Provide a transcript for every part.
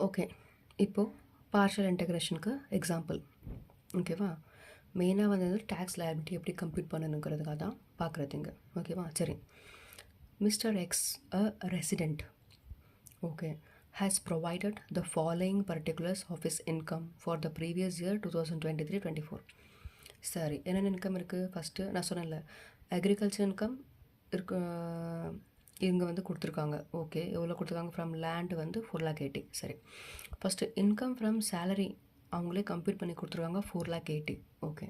Okay இப்போது partial இன்டெக்ரேஷனுக்கு example ஓகேவா மெயினாக வந்து டேக்ஸ் லயபிலிட்டி எப்படி கம்ப்யூட் பண்ணணுங்கிறதுக்காக தான் பார்க்குறதுங்க ஓகேவா சரி. Mister X a resident okay has provided the following particulars of his income for the previous year 2023-24 சரி என்னென்ன இன்கம் இருக்குது ஃபஸ்ட்டு நான் சொன்னேன்ல அக்ரிகல்ச்சர் இன்கம் இருக்கு இங்கே வந்து கொடுத்துருக்காங்க. ஓகே எவ்வளோ கொடுத்துருக்காங்க? ஃப்ரம் லேண்ட் வந்து ஃபோர் லேக் எயிட்டி சரி. ஃபஸ்ட்டு இன்கம் ஃப்ரம் சேலரி அவங்களே கம்ப்ளீட் பண்ணி கொடுத்துருக்காங்க ஃபோர் லேக் எயிட்டி ஓகே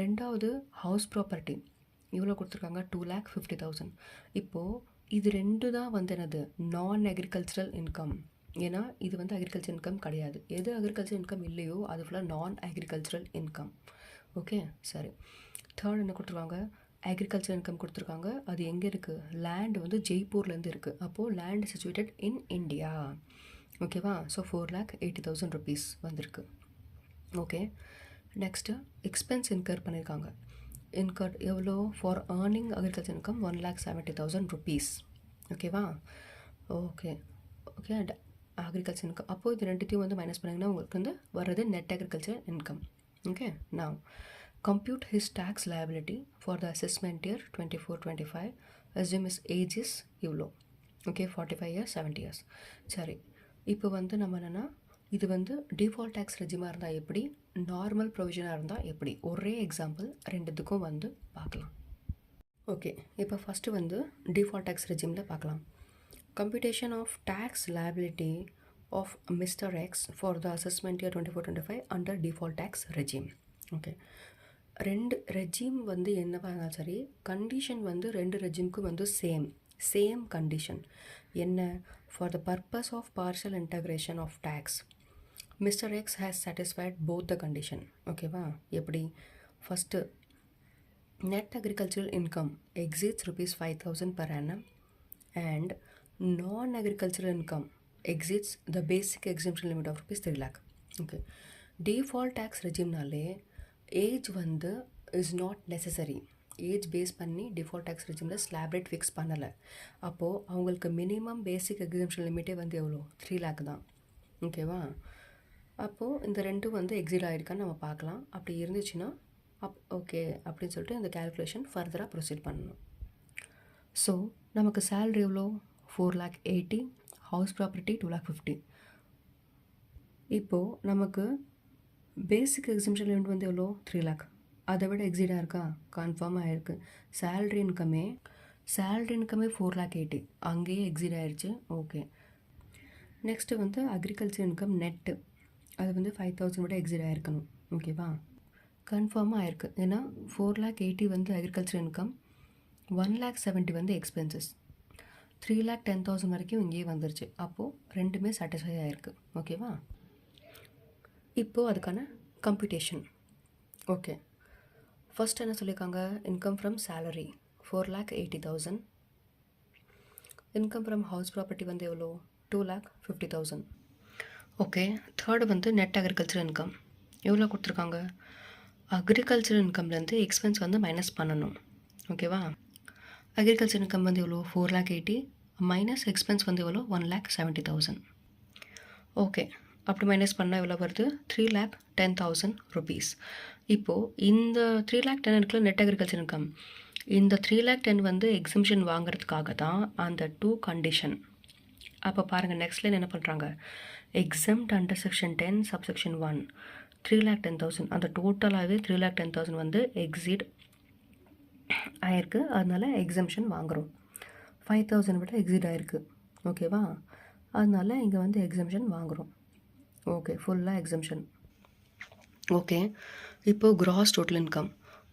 ரெண்டாவது ஹவுஸ் ப்ராப்பர்ட்டி இவ்வளோ கொடுத்துருக்காங்க டூ லேக் ஃபிஃப்டி தௌசண்ட் இப்போது இது ரெண்டு தான் வந்து என்னது? நான் அக்ரிகல்ச்சரல் இன்கம் ஏன்னா இது வந்து அக்ரிகல்ச்சர் இன்கம் கிடையாது. எது அக்ரிகல்ச்சர் இன்கம் இல்லையோ அது ஃபுல்லாக நான் அக்ரிகல்ச்சரல் இன்கம் ஓகே சரி. தேர்ட் என்ன கொடுத்துருக்காங்க? அக்ரிகல்ச்சர் இன்கம் கொடுத்துருக்காங்க. அது எங்கே இருக்குது லேண்ட் வந்து ஜெய்ப்பூர்லேருந்து இருக்குது அப்போது லேண்ட் சுச்சுவேட்டட் இன் இண்டியா ஓகேவா so four lakh eighty thousand rupees வந்திருக்கு. ஓகே நெக்ஸ்ட்டு எக்ஸ்பென்ஸ் இன்கர் பண்ணியிருக்காங்க இன்கர் எவ்வளோ? For earning agriculture income one lakh seventy thousand rupees ஓகேவா okay okay and agriculture income அப்போது இது ரெண்டுத்தையும் வந்து மைனஸ் பண்ணிங்கன்னா உங்களுக்கு வந்து வர்றது நெட் அக்ரிகல்ச்சர் இன்கம் ஓகே நான் compute his tax liability for the assessment year 24-25 assume his age is இவ்வளோ okay forty five years seventy years சரி இப்போ வந்து நம்ம என்னென்னா இது வந்து டிஃபால்ட் டேக்ஸ் ரெஜிமாக இருந்தால் எப்படி நார்மல் ப்ரொவிஷனாக இருந்தால் எப்படி? ஒரே எக்ஸாம்பிள் ரெண்டுத்துக்கும் வந்து பார்க்கலாம். ஓகே இப்போ ஃபஸ்ட்டு வந்து டிஃபால்ட் டேக்ஸ் ரெஜிமில் பார்க்கலாம். Computation of tax liability of mister X for the assessment year twenty four twenty five under default tax regime okay ரெண்டு ரெஜிம் வந்து என்னவாக இருந்தாலும் சரி கண்டிஷன் வந்து ரெண்டு ரெஜிம்க்கு வந்து சேம் சேம் கண்டிஷன் என்ன for the purpose of partial integration of tax mister X has satisfied both the condition ஓகேவா எப்படி first net agricultural income exceeds rupees five thousand per annum and non agricultural income exceeds the basic exemption limit of rupees three lakh okay default tax ரெஜிம்னாலே age வந்து is not necessary age base பண்ணி default tax ரெஜிமில் slab rate fix பண்ணலை. அப்போது அவங்களுக்கு minimum basic exemption லிமிட்டே வந்து எவ்வளோ? Three lakh தான். ஓகேவா அப்போது இந்த ரெண்டும் வந்து எக்ஸிட் ஆகிருக்கான்னு நம்ம பார்க்கலாம். அப்படி இருந்துச்சுன்னா அப் ஓகே அப்படின்னு சொல்லிட்டு அந்த கேல்குலேஷன் ஃபர்தராக ப்ரொசீட் பண்ணணும். ஸோ நமக்கு சேல்ரி எவ்வளோ? Four lakh eighty house property two lakh fifty இப்போது நமக்கு பேசிக் எக்ஸிம்ஷன் லிமிட் வந்து எவ்வளோ த்ரீ லேக் அதை விட எக்ஸிடாக இருக்கா? கன்ஃபார்மாக இருக்குது சேல்ரி இன்கமே சேல்ரி இன்கமே ஃபோர் லேக் எயிட்டி அங்கேயே எக்ஸிட் ஆயிடுச்சு ஓகே நெக்ஸ்ட்டு வந்து அக்ரிகல்ச்சர் இன்கம் நெட்டு அது வந்து ஃபைவ் தௌசண்ட் விட எக்ஸிட் ஆகிருக்கணும் ஓகேவா கன்ஃபார்மாக ஆயிருக்கு ஏன்னா ஃபோர் லேக் எயிட்டி வந்து agriculture income one lakh seventy வந்து expenses three lakh ten thousand வரைக்கும் இங்கேயே வந்துருச்சு. அப்போது ரெண்டுமே சாட்டிஸ்ஃபை ஆகிருக்கு ஓகேவா இப்போது அதுக்கான கம்ப்யூட்டேஷன் ஓகே ஃபஸ்ட் என்ன சொல்லியிருக்காங்க income from salary four lakh eighty thousand income from house property வந்து எவ்வளோ? Two lakh fifty thousand okay third வந்து நெட் அக்ரிகல்ச்சர் இன்கம் எவ்வளோ கொடுத்துருக்காங்க? அக்ரிகல்ச்சர் இன்கம்லேருந்து எக்ஸ்பென்ஸ் வந்து மைனஸ் பண்ணணும். ஓகேவா அக்ரிகல்ச்சர் இன்கம் வந்து எவ்வளோ? Four lakh eighty minus expense வந்து எவ்வளோ? One lakh seventy thousand okay அப்படி மைனஸ் பண்ணால் எவ்வளோ வருது? Three lakh ten thousand rupees இப்போது இந்த த்ரீ லேக் டென் இருக்குல்ல நெட் அக்ரிகல்ச்சர் இன்கம் இந்த த்ரீ லேக் டென் வந்து எக்ஸிபிஷன் வாங்குறதுக்காக தான் அந்த டூ கண்டிஷன் அப்போ பாருங்கள் நெக்ஸ்ட் லைன் என்ன பண்ணுறாங்க exempt under section ten subsection one three lakh ten thousand அந்த டோட்டலாகவே த்ரீ லேக் டென் தௌசண்ட் வந்து எக்ஸிட் ஆயிருக்கு. அதனால எக்ஸம்ஷன் வாங்குகிறோம் ஃபைவ் தௌசண்ட் விட எக்ஸிட் ஆயிருக்கு. ஓகேவா அதனால இங்கே வந்து எக்ஸம்ஷன் வாங்குகிறோம் ஓகே ஃபுல்லாக எக்ஸம்ஷன் ஓகே இப்போது gross total income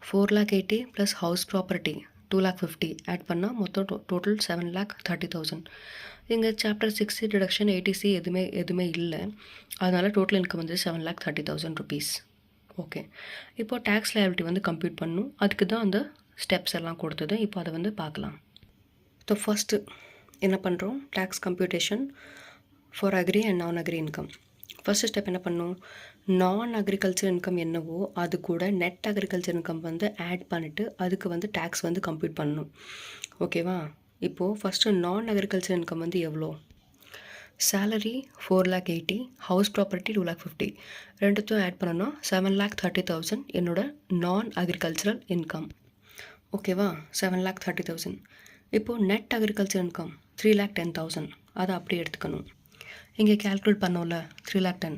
four lakh eighty plus house property two lakh fifty add பண்ணால் மொத்தம் to total seven lakh thirty thousand இங்கே சாப்டர் சிக்ஸ்டி டிடக்ஷன் ஏடிசி எதுவுமே எதுவுமே இல்லை. அதனால் டோட்டல் இன்கம் வந்து seven lakh thirty thousand rupees okay இப்போ tax liability வந்து கம்ப்யூட் பண்ணணும் அதுக்கு தான் அந்த ஸ்டெப்ஸ் எல்லாம் கொடுத்தது. இப்போ அதை வந்து பார்க்கலாம். ஸோ ஃபஸ்ட்டு என்ன பண்ணுறோம் tax computation for agri and non agri income first step என்ன பண்ணணும் நான் அக்ரிகல்ச்சர் இன்கம் என்னவோ அது கூட நெட் அக்ரிகல்ச்சர் இன்கம் வந்து ஆட் பண்ணிவிட்டு அதுக்கு வந்து டேக்ஸ் வந்து கம்ப்யூட் பண்ணணும். ஓகேவா இப்போது ஃபஸ்ட்டு நான் அக்ரிகல்ச்சர் இன்கம் வந்து எவ்வளோ? Salary four lakh eighty house property two lakh fifty ரெண்டுத்தையும் ஆட் பண்ணோன்னா செவன் லேக் தேர்ட்டி தௌசண்ட் என்னோட நான் அக்ரிகல்ச்சரல் இன்கம் ஓகேவா செவன் லேக் தேர்ட்டி தௌசண்ட் இப்போது net agriculture income three lakh ten thousand அதை அப்படியே எடுத்துக்கணும். இங்கே கேல்குலேட் பண்ணோம்ல த்ரீ லேக் டென்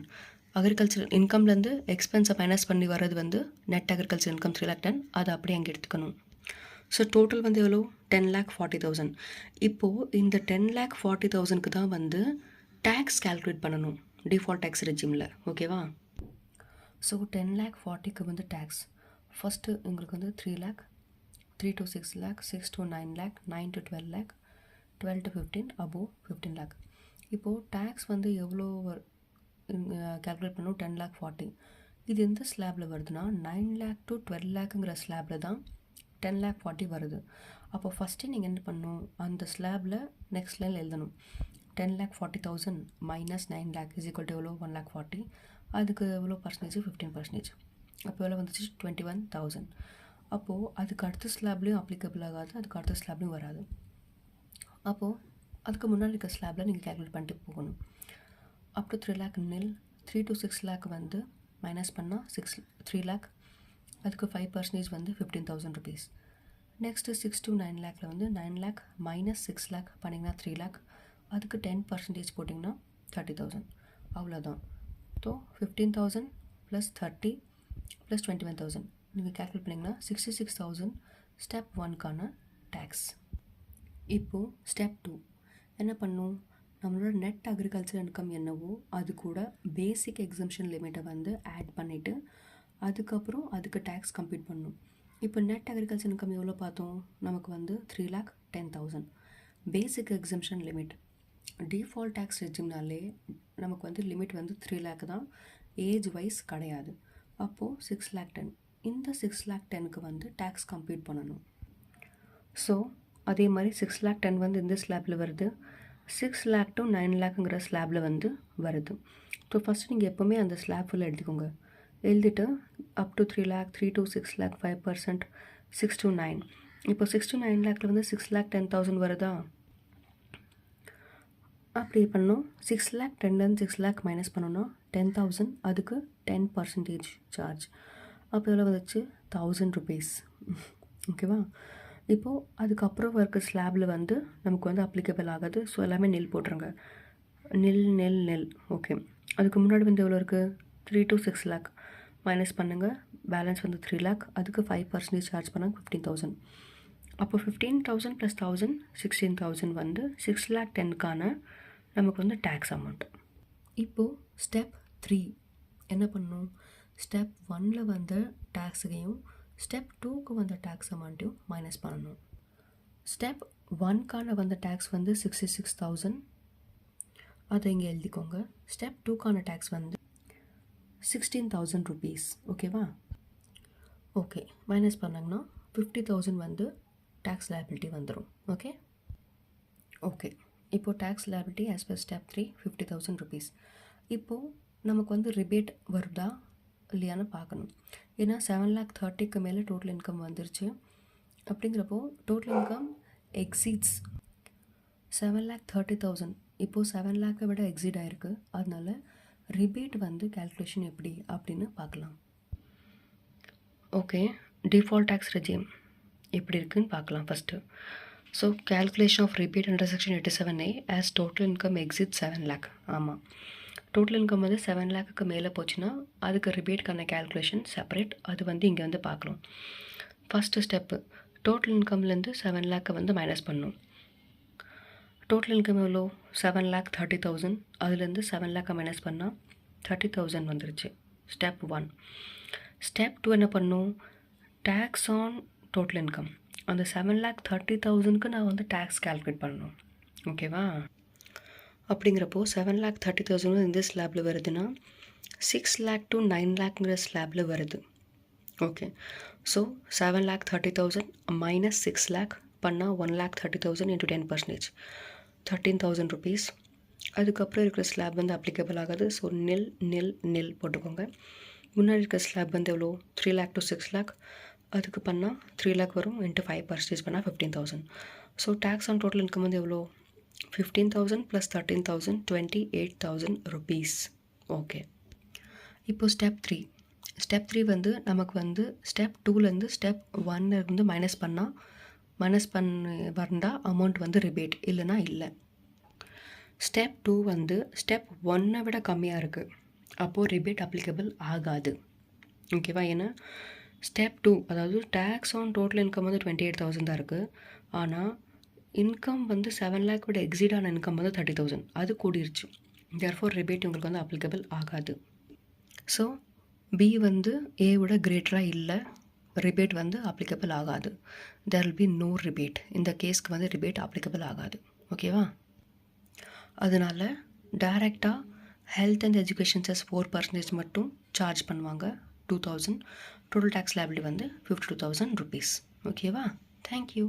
அக்ரிகல்ச்சர் இன்கம்லேருந்து எக்ஸ்பென்ஸை மைனஸ் பண்ணி வர்றது வந்து net agriculture income three lakh ten அதை அப்படியே அங்கே எடுத்துக்கணும். ஸோ டோட்டல் வந்து எவ்வளோ டென் லேக் ஃபார்ட்டி தௌசண்ட் இப்போது இந்த டென் லேக் ஃபார்ட்டி தௌசண்ட்க்கு தான் வந்து டேக்ஸ் கேல்குலேட் பண்ணணும் டிஃபால்ட் டேக்ஸ் ரெஜிமில் ஓகேவா ஸோ டென் லேக் ஃபார்ட்டிக்கு வந்து டேக்ஸ் ஃபஸ்ட்டு உங்களுக்கு வந்து three lakh three to six lakh six to nine lakh nine to twelve lakh twelve to fifteen above fifteen lakh இப்போது டேக்ஸ் வந்து எவ்வளோ கேல்குலேட் பண்ணணும் டென் லேக் ஃபார்ட்டி இது எந்த ஸ்லாபில் வருதுன்னா நைன் லேக் டு டுவெல் லேக்குங்கிற ஸ்லாபில் தான் டென் லேக் ஃபார்ட்டி வருது. அப்போ ஃபஸ்ட்டு நீங்கள் என்ன பண்ணணும்? அந்த ஸ்லாபில் நெக்ஸ்ட் லைனில் எழுதணும். Ten lakh forty thousand minus nine lakh is equal to எவ்வளோ? ஒன் லேக் ஃபார்ட்டி அதுக்கு எவ்வளோ பர்சன்டேஜ் ஃபிஃப்டீன் பர்சன்டேஜ் அப்போ எவ்வளோ வந்துச்சு? டுவெண்ட்டி ஒன் தௌசண்ட் அப்போது அதுக்கு அடுத்த ஸ்லாப்லேயும் அப்ளிகபிள் ஆகாது அதுக்கு அடுத்த ஸ்லாப்லேயும் வராது. அப்போது அதுக்கு முன்னாடி இருக்க ஸ்லாபில் நீங்கள் கேல்குலேட் பண்ணிட்டு போகணும். அப் டு த்ரீ லேக் நில் த்ரீ டு சிக்ஸ் லேக் வந்து மைனஸ் பண்ணால் சிக்ஸ் த்ரீ லேக் அதுக்கு ஃபைவ் பர்சன்டேஜ் வந்து fifteen thousand rupees next six to nine லேக்கில் வந்து nine lakh minus six lakh பண்ணிங்கன்னா த்ரீ லேக் அதுக்கு டென் பர்சன்டேஜ் போட்டிங்கன்னா தேர்ட்டி தௌசண்ட் அவ்வளோதான் so fifteen thousand plus thirty plus twenty one thousand நீங்கள் calculate பண்ணிங்கன்னா sixty six thousand step ஒன்க்கான tax இப்போது step two என்ன பண்ணும்? நம்மளோட நெட் அக்ரிகல்ச்சர் இன்கம் என்னவோ அது கூட பேசிக் எக்ஸம்ஷன் லிமிட்டை வந்து ஆட் பண்ணிவிட்டு அதுக்கப்புறம் அதுக்கு டேக்ஸ் கம்ப்ளீட் பண்ணணும் இப்போ நெட் அக்ரிகல்ச்சர் இன்கம் எவ்வளோ பார்த்தோம்? நமக்கு வந்து three lakh ten thousand basic exemption limit default tax ரெஜிம்னாலே நமக்கு வந்து லிமிட் வந்து த்ரீ லேக் தான். ஏஜ் வைஸ் கிடையாது. அப்போது சிக்ஸ் லேக் டென் இந்த சிக்ஸ் லேக் டெனுக்கு வந்து டேக்ஸ் கம்ப்ளீட் பண்ணணும். ஸோ அதே மாதிரி சிக்ஸ் லேக் டென் வந்து இந்த ஸ்லாப்பில் வருது. சிக்ஸ் லேக் டு நைன் லேக்குங்கிற ஸ்லாப்பில் வந்து வருது. ஸோ ஃபஸ்ட்டு நீங்கள் எப்போவுமே அந்த ஸ்லாப் ஃபுல்லாக எழுதிக்கோங்க எழுதிட்டு up to three lakh three to six lakh five percent six to nine இப்போ சிக்ஸ் டு நைன் லேக்கில் வந்து சிக்ஸ் லேக் டென் தௌசண்ட் வருதா? அப்படி பண்ணோம் சிக்ஸ் லேக் டென்லேருந்து சிக்ஸ் லேக் மைனஸ் பண்ணோன்னா டென் தௌசண்ட் அதுக்கு டென் பர்சன்டேஜ் சார்ஜ் அப்போ எவ்வளோ வந்துச்சு தௌசண்ட் ருபீஸ் ஓகேவா இப்போது அதுக்கப்புறம் இருக்க ஸ்லாபில் வந்து நமக்கு வந்து அப்ளிகபிள் ஆகாது. ஸோ எல்லாமே நெல் போட்டுருங்க. நெல் நெல் நெல். ஓகே அதுக்கு முன்னாடி வந்து எவ்வளோ இருக்குது three to six lakh minus பண்ணுங்கள் பேலன்ஸ் வந்து த்ரீ லேக் அதுக்கு ஃபைவ் பர்சன்டேஜ் சார்ஜ் பண்ணாங்க ஃபிஃப்டீன் தௌசண்ட் அப்போ fifteen thousand plus thousand sixteen thousand வந்து சிக்ஸ் லேக் டென்க்கான நமக்கு வந்து டேக்ஸ் அமௌண்ட் இப்போது ஸ்டெப் த்ரீ என்ன பண்ணணும்? ஸ்டெப் ஒனில் வந்த டேக்ஸுகையும் ஸ்டெப் டூக்கு வந்த டேக்ஸ் அமௌண்ட்டையும் மைனஸ் பண்ணணும். ஸ்டெப் ஒன்க்கான வந்த டேக்ஸ் வந்து சிக்ஸ்டி சிக்ஸ் தௌசண்ட் அதை இங்கே எழுதிக்கோங்க. ஸ்டெப் டூக்கான டேக்ஸ் வந்து சிக்ஸ்டீன் தௌசண்ட் ருபீஸ் ஓகேவா ஓகே மைனஸ் பண்ணாங்கன்னா ஃபிஃப்டி தௌசண்ட் வந்து டேக்ஸ் லேபிலிட்டி வந்துடும் ஓகே ஓகே இப்போது tax liability as per step three fifty thousand rupees இப்போது நமக்கு வந்து ரிபேட் வருதா இல்லையான்னு பார்க்கணும். ஏன்னா செவன் லேக் தேர்ட்டிக்கு மேலே டோட்டல் இன்கம் வந்துருச்சு. அப்படிங்கிறப்போ total income exceeds seven lakh thirty thousand இப்போது செவன் லேக்கை விட எக்ஸிட் ஆகிருக்கு அதனால ரிபேட் வந்து கேல்குலேஷன் எப்படி அப்படின்னு பார்க்கலாம். ஓகே டிஃபால்ட் டேக்ஸ் ரெஜிம் எப்படி இருக்குன்னு பார்க்கலாம் first so calculation of rebate under section eighty seven A as total income exceed seven lakh ஆமாம் டோட்டல் இன்கம் வந்து செவன் லேக்குக்கு மேலே போச்சுன்னா அதுக்கு ரிபேட்க்கான கேல்குலேஷன் செப்பரேட் அது வந்து இங்கே வந்து பார்க்குறோம் ஃபஸ்ட்டு ஸ்டெப்பு டோட்டல் இன்கம்லேருந்து செவன் லேக்கை வந்து மைனஸ் பண்ணும் டோட்டல் இன்கம் எவ்வளோ? செவன் லேக் தேர்ட்டி தௌசண்ட் அதுலேருந்து செவன் லேக்கை மைனஸ் பண்ணால் தேர்ட்டி தௌசண்ட் வந்துருச்சு. ஸ்டெப் ஒன் ஸ்டெப் டூ என்ன பண்ணும்? டேக்ஸ் ஆன் டோட்டல் இன்கம் அந்த செவன் லேக் தேர்ட்டி தௌசண்ட்க்கு நான் வந்து டேக்ஸ் கேல்குலேட் பண்ணணும். ஓகேவா அப்படிங்கிறப்போ செவன் லேக் தேர்ட்டி தௌசண்ட் இந்த ஸ்லாபில் வருதுன்னா சிக்ஸ் லேக் டு நைன் லேக்ங்கிற ஸ்லாபில் வருது. Okay so seven lakh thirty thousand minus six lakh பண்ணால் one lakh thirty thousand into ten percentage thirteen thousand rupees அதுக்கப்புறம் இருக்கிற ஸ்லாப் வந்து அப்ளிகபிள் ஆகாது. ஸோ நெல் நெல் நெல் போட்டுக்கோங்க. முன்னாடி இருக்கிற ஸ்லாப் வந்து எவ்வளோ? Three lakh to six lakh அதுக்கு பண்ணால் த்ரீ லேக் வரும் இன்ட்டு ஃபைவ் பர்சன்டேஜ் பண்ணால் fifteen thousand so tax on total income வந்து எவ்வளோ? Fifteen thousand plus thirteen thousand twenty eight thousand rupees okay இப்போது ஸ்டெப் த்ரீ ஸ்டெப் த்ரீ வந்து நமக்கு வந்து ஸ்டெப் டூலேருந்து ஸ்டெப் ஒன்ல இருந்து மைனஸ் பண்ணால் மைனஸ் பண்ண வந்தால் அமௌண்ட் வந்து ரிபேட் இல்லைனா இல்லை. ஸ்டெப் டூ வந்து ஸ்டெப் ஒன்னை விட கம்மியாக இருக்குது அப்போது ரிபேட் அப்ளிகபிள் ஆகாது. ஓகேவா ஏன்னா ஸ்டெப் டூ அதாவது டேக்ஸ் ஆன் டோட்டல் இன்கம் வந்து டுவெண்ட்டி எயிட் தௌசண்ட் தான் இருக்குது ஆனால் இன்கம் வந்து செவன் லேக் விட எக்ஸிட் ஆன இன்கம் வந்து தேர்ட்டி தௌசண்ட் அது கூடிருச்சு. தேர்ஃபோர் ரிபேட் உங்களுக்கு வந்து அப்ளிகபிள் ஆகாது. ஸோ பி வந்து ஏ விட கிரேட்டராக இல்லை. ரிபேட் வந்து அப்ளிகபிள் ஆகாது. There will be no rebate இந்த கேஸ்க்கு வந்து ரிபேட் அப்ளிகபிள் ஆகாது. ஓகேவா அதனால் டைரெக்டாக health and education cess four percentage மட்டும் சார்ஜ் பண்ணுவாங்க. Two thousand total tax liability வந்து ஃபிஃப்டி டூ தௌசண்ட் ருபீஸ் ஓகேவா தேங்க்யூ